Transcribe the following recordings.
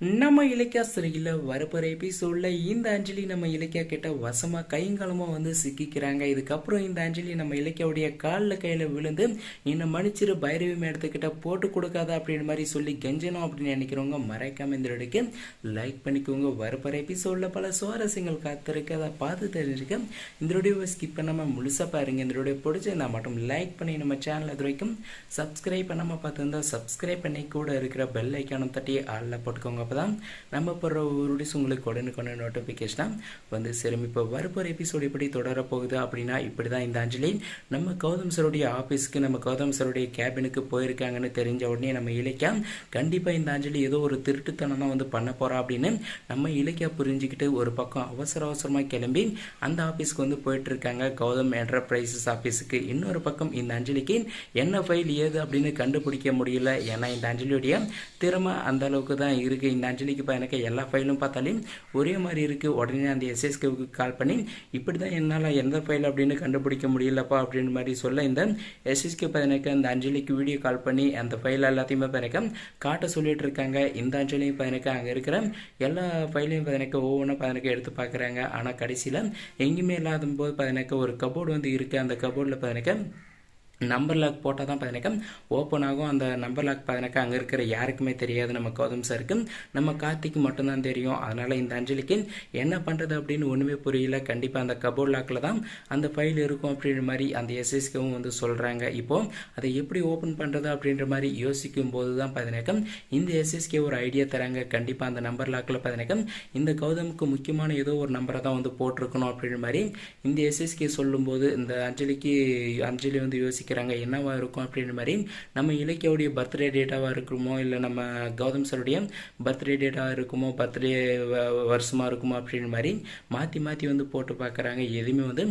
நம்ம இலக்கியா சிறையில் வரப்போகிற எபிசோடில் இந்த அஞ்சலி நம்ம இலக்கியா கிட்ட வசமாக கைங்காலமாக வந்து சிக்கிக்கிறாங்க. இதுக்கப்புறம் இந்த அஞ்சலி நம்ம இலக்கியாவுடைய காலில் கையில் விழுந்து என்னை மன்னிச்சிரு பைரவி மேடத்துக்கிட்ட போட்டு கொடுக்காத அப்படின்ற மாதிரி சொல்லி கெஞ்சணும் அப்படின்னு நினைக்கிறவங்க மறைக்காம இந்த வீடியோக்கு லைக் பண்ணிக்கோங்க. வரப்போகிற எபிசோடில் பல சுவாரஸ்யங்கள் காத்திருக்கு. அதை பார்த்து தெரிஞ்சுக்க இந்த வீடியோவை ஸ்கிப் பண்ணாமல் முழுசாக பாருங்க. இந்த வீடியோ பிடிச்சிருந்தா மட்டும் லைக் பண்ணி நம்ம சேனல் அது வரைக்கும் சப்ஸ்கிரைப் பண்ணாமல் பார்த்துருந்தா சப்ஸ்கிரைப் பண்ணி கூட இருக்கிற பெல் ஐக்கானும் தட்டி ஆளில் போட்டுக்கோங்க. அப்போ தான் நம்ம போடுற ஒரு வீடியோஸ் உங்களுக்கு உடனுக்குடனே நோட்டிஃபிகேஷனாக வந்து சரி இப்போ வரப்போகிற எபிசோடு எப்படி தொடரப்போகுது அப்படின்னா இப்படி தான் இந்த அஞ்சலி நம்ம கௌதம் சருடைய ஆஃபீஸ்க்கு நம்ம கௌதம் சருடைய கேபினுக்கு போயிருக்காங்கன்னு தெரிஞ்ச உடனே நம்ம இலக்கியா கண்டிப்பாக இந்த அஞ்சலி ஏதோ ஒரு திருட்டுத்தனம் தான் வந்து பண்ண போகிறா அப்படின்னு நம்ம இலக்கியா புரிஞ்சுக்கிட்டு ஒரு பக்கம் அவசர அவசரமாக கிளம்பி அந்த ஆஃபீஸ்க்கு வந்து போயிட்டு இருக்காங்க கௌதம் என்டர்பிரைசஸ் ஆஃபீஸுக்கு இன்னொரு பக்கம் இந்த அஞ்சலிக்கு என்ன ஃபைல் ஏது அப்படின்னு கண்டுபிடிக்க முடியல. ஏன்னா இந்த அஞ்சலியுடைய திறமை அந்த அளவுக்கு தான் இருக்குது இந்த அஞ்சலிக்கு இப்போ எனக்கு எல்லா ஃபைலும் பார்த்தாலும் ஒரே மாதிரி இருக்குது உடனே அந்த எஸ்எஸ்கேவுக்கு கால் பண்ணி இப்படி தான் என்னால் எந்த ஃபைல் அப்படின்னு கண்டுபிடிக்க முடியலப்பா அப்படின்னு மாதிரி சொல்ல இந்த எஸ்எஸ்கே இப்போ எனக்கு அந்த அஞ்சலிக்கு வீடியோ கால் பண்ணி அந்த ஃபைல் எல்லாத்தையுமே இப்போ எனக்கு காட்ட சொல்லிட்டு இருக்காங்க. இந்த அஞ்சலியும் இப்போ எனக்கு அங்கே இருக்கிற எல்லா ஃபைலையும் பதினக்க எனக்கு ஒவ்வொன்றும் எனக்கு எடுத்து பார்க்குறாங்க. ஆனால் கடைசியில் எங்கேயுமே இல்லாத போது எனக்கு ஒரு கபோர்டு வந்து இருக்குது அந்த கபோர்டில் இப்போ எனக்கு நம்பர் லாக் போட்டால் தான் பார்த்தீங்கன்னாக்கா ஓப்பன் ஆகும். அந்த நம்பர் லாக் பார்த்தினாக்கா அங்கே இருக்கிற யாருக்குமே தெரியாது. நம்ம கௌதம் சாருக்கு நம்ம கார்த்திக்கு மட்டும்தான் தெரியும். அதனால் இந்த அஞ்சலிக்கு என்ன பண்ணுறது அப்படின்னு ஒன்றுமே புரியல. கண்டிப்பாக அந்த கபோர்ட் லாக்கில் தான் அந்த ஃபைல் இருக்கும் அப்படின்ற மாதிரி அந்த எஸ்எஸ்கவும் வந்து சொல்கிறாங்க இப்போது அதை எப்படி ஓப்பன் பண்ணுறது அப்படின்ற மாதிரி யோசிக்கும் போது தான் பார்த்தினாக்கா இந்த எஸ்எஸ்கே ஒரு ஐடியா தராங்க. கண்டிப்பாக அந்த நம்பர் லாக்கில் பார்த்தினாக்கா இந்த கௌதமுக்கு முக்கியமான ஏதோ ஒரு நம்பரை தான் வந்து போட்டிருக்கணும் அப்படின்ற மாதிரி இந்த எஸ்எஸ்கே சொல்லும்போது இந்த அஞ்சலிக்கு அஞ்சலி வந்து யோசிக்க யோசிக்கிறாங்க என்னவாக இருக்கும் அப்படின்ற மாதிரி நம்ம இலக்கியாவுடைய பர்த்டே டேட்டாவாக இருக்குமோ இல்லை நம்ம கௌதம் சருடைய பர்த்டே டேட்டாக இருக்குமோ பர்த்டே வருஷமாக இருக்குமோ அப்படின்ற மாதிரி மாற்றி மாற்றி வந்து போட்டு பார்க்குறாங்க எதுவுமே வந்து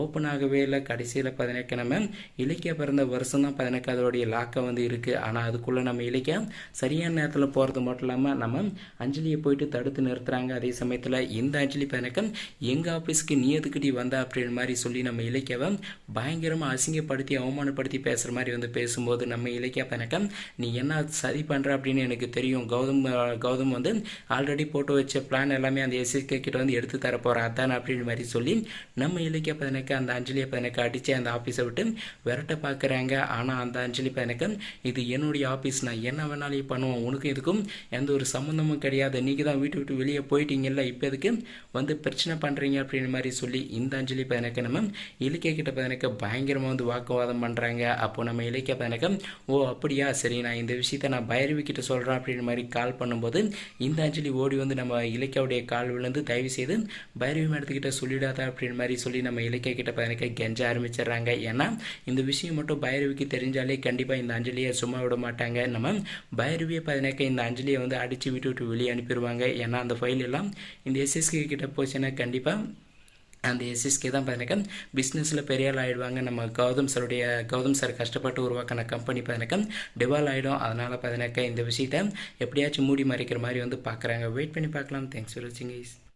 ஓப்பன் ஆகவே இல்லை. கடைசியில் பதினெட்டு நம்ம இலக்கிய பிறந்த வருஷம் தான் பதினெட்டு. அதோடைய லாக்கை வந்து இருக்குது ஆனால் அதுக்குள்ளே நம்ம இலக்கியா சரியான நேரத்தில் போகிறது மட்டும் இல்லாமல் நம்ம அஞ்சலியை போயிட்டு தடுத்து நிறுத்துறாங்க. அதே சமயத்தில் இந்த அஞ்சலி பதினக்கம் எங்கள் ஆஃபீஸ்க்கு நீ எதுக்கிட்டி வந்த அப்படின்ற மாதிரி சொல்லி நம்ம இலக்கியாவை பயங்கரமாக அசிங்கப்படுத்தி அவமான அவமானப்படுத்தி பேசுகிற மாதிரி வந்து பேசும்போது நம்ம இலக்கிய பணக்கம் நீ என்ன சதி பண்ணுற அப்படின்னு எனக்கு தெரியும். கௌதம் கௌதம் வந்து ஆல்ரெடி போட்டு வச்ச பிளான் எல்லாமே அந்த எஸ்எஸ்கே கிட்ட வந்து எடுத்து தர போகிறேன் அதான் அப்படின்னு மாதிரி சொல்லி நம்ம இலக்கிய பதனக்கு அந்த அஞ்சலியை பதனக்கு அடித்து அந்த ஆஃபீஸை விட்டு விரட்ட பார்க்குறாங்க ஆனால் அந்த அஞ்சலி பதனக்கு இது என்னுடைய ஆஃபீஸ் நான் என்ன வேணாலும் பண்ணுவோம் உனக்கும் இதுக்கும் எந்த ஒரு சம்மந்தமும் கிடையாது. நீங்கள் தான் வீட்டு விட்டு வெளியே போயிட்டீங்கல்ல இப்போ எதுக்கு வந்து பிரச்சனை பண்ணுறீங்க அப்படின்னு மாதிரி சொல்லி இந்த அஞ்சலி பதனக்கு நம்ம இலக்கிய கிட்ட பதனக்கு பயங்கரமாக வந்து வாக்குவாதம் பண்ண பண்ணுறாங்க அப்போ நம்ம இலக்கிய பதனக்கம் ஓ அப்படியா? சரி நான் இந்த விஷயத்த நான் பைரவி கிட்ட சொல்கிறேன் அப்படின்ற மாதிரி கால் பண்ணும்போது இந்த அஞ்சலி ஓடி வந்து நம்ம இலக்கியாவுடைய கால் விழுந்து தயவு செய்து பைரவி மேடத்துக்கிட்ட சொல்லிடாத அப்படின்ற மாதிரி சொல்லி நம்ம இலக்கிய கிட்ட பதனக்க கெஞ்ச ஆரம்பிச்சிடுறாங்க. ஏன்னா இந்த விஷயம் மட்டும் பைரவிக்கு தெரிஞ்சாலே கண்டிப்பாக இந்த அஞ்சலியை சும்மா விட மாட்டாங்க. நம்ம பைரவியை பதனக்க இந்த அஞ்சலியை வந்து அடித்து விட்டு விட்டு வெளியே அனுப்பிடுவாங்க. ஏன்னா அந்த ஃபைல் எல்லாம் இந்த எஸ்எஸ்கே கிட்ட போச்சுன்னா கண்டிப்பாக அந்த எஸ்எஸ்கே தான் பார்த்தீங்கன்னா பிஸ்னஸில் பெரிய ஆள் ஆகிடுவாங்க நம்ம கௌதம் சாருடைய கௌதம் சார் கஷ்டப்பட்டு உருவாக்கின கம்பெனி பார்த்தீங்கன்னா டிவால் ஆகிடும் அதனால் பார்த்தீங்கன்னாக்கா இந்த விஷயத்தை எப்படியாச்சும் மூடி மறைக்கிற மாதிரி வந்து பார்க்குறாங்க. வெயிட் பண்ணி பார்க்கலாம். தேங்க்ஸ் ஃபார் வாட்சிங் இஸ்